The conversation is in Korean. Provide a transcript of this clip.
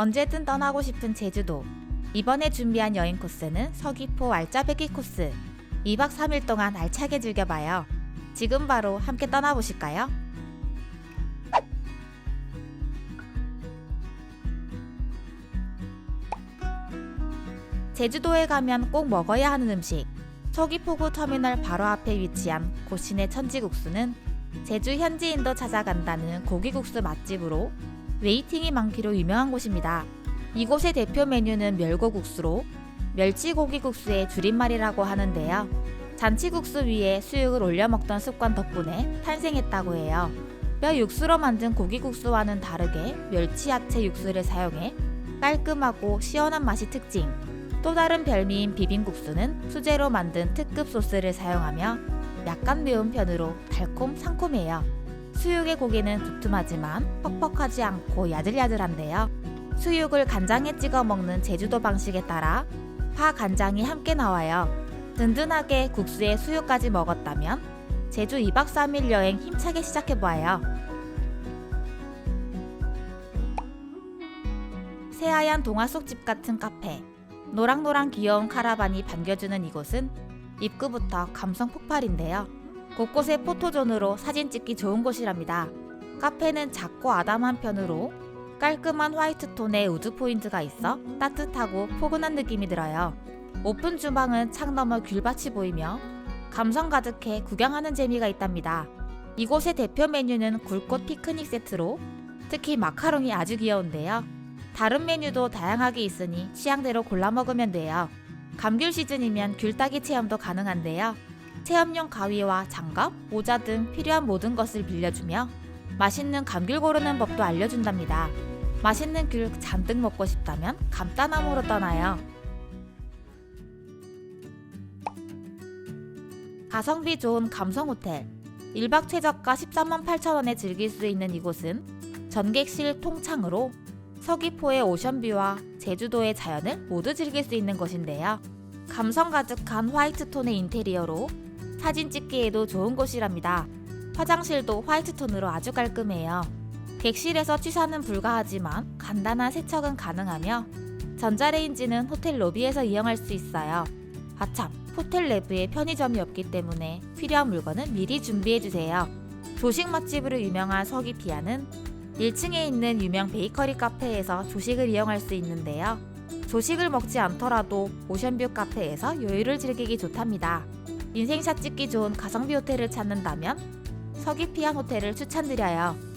언제든 떠나고 싶은 제주도. 이번에 준비한 여행 코스는 서귀포 알짜배기 코스. 2박 3일 동안 알차게 즐겨봐요. 지금 바로 함께 떠나보실까요? 제주도에 가면 꼭 먹어야 하는 음식. 서귀포구 터미널 바로 앞에 위치한 고신의 천지국수는 제주 현지인도 찾아간다는 고기국수 맛집으로 웨이팅이 많기로 유명한 곳입니다. 이곳의 대표 메뉴는 멸고국수로 멸치고기국수의 줄임말이라고 하는데요. 잔치국수 위에 수육을 올려 먹던 습관 덕분에 탄생했다고 해요. 뼈 육수로 만든 고기국수와는 다르게 멸치 야채 육수를 사용해 깔끔하고 시원한 맛이 특징. 또 다른 별미인 비빔국수는 수제로 만든 특급 소스를 사용하며 약간 매운 편으로 달콤 상콤해요. 수육의 고기는 두툼하지만 퍽퍽하지 않고 야들야들한데요. 수육을 간장에 찍어 먹는 제주도 방식에 따라 파 간장이 함께 나와요. 든든하게 국수에 수육까지 먹었다면 제주 2박 3일 여행 힘차게 시작해보아요. 새하얀 동화 속집 같은 카페. 노랑노랑 귀여운 카라반이 반겨주는 이곳은 입구부터 감성 폭발인데요. 곳곳에 포토존으로 사진 찍기 좋은 곳이랍니다. 카페는 작고 아담한 편으로 깔끔한 화이트 톤의 우드 포인트가 있어 따뜻하고 포근한 느낌이 들어요. 오픈 주방은 창 너머 귤밭이 보이며 감성 가득해 구경하는 재미가 있답니다. 이곳의 대표 메뉴는 굴꽃 피크닉 세트로 특히 마카롱이 아주 귀여운데요. 다른 메뉴도 다양하게 있으니 취향대로 골라 먹으면 돼요. 감귤 시즌이면 귤 따기 체험도 가능한데요. 체험용 가위와 장갑, 모자 등 필요한 모든 것을 빌려주며 맛있는 감귤 고르는 법도 알려준답니다. 맛있는 귤 잔뜩 먹고 싶다면 감따나무로 떠나요. 가성비 좋은 감성 호텔. 1박 최저가 13만 8천 원에 즐길 수 있는 이곳은 전객실 통창으로 서귀포의 오션뷰와 제주도의 자연을 모두 즐길 수 있는 곳인데요. 감성 가득한 화이트 톤의 인테리어로 사진 찍기에도 좋은 곳이랍니다. 화장실도 화이트 톤으로 아주 깔끔해요. 객실에서 취사는 불가하지만 간단한 세척은 가능하며 전자레인지는 호텔 로비에서 이용할 수 있어요. 아참, 호텔 내부에 편의점이 없기 때문에 필요한 물건은 미리 준비해주세요. 조식 맛집으로 유명한 서귀피아는 1층에 있는 유명 베이커리 카페에서 조식을 이용할 수 있는데요. 조식을 먹지 않더라도 오션뷰 카페에서 여유를 즐기기 좋답니다. 인생샷 찍기 좋은 가성비 호텔을 찾는다면 서귀피안 호텔을 추천드려요.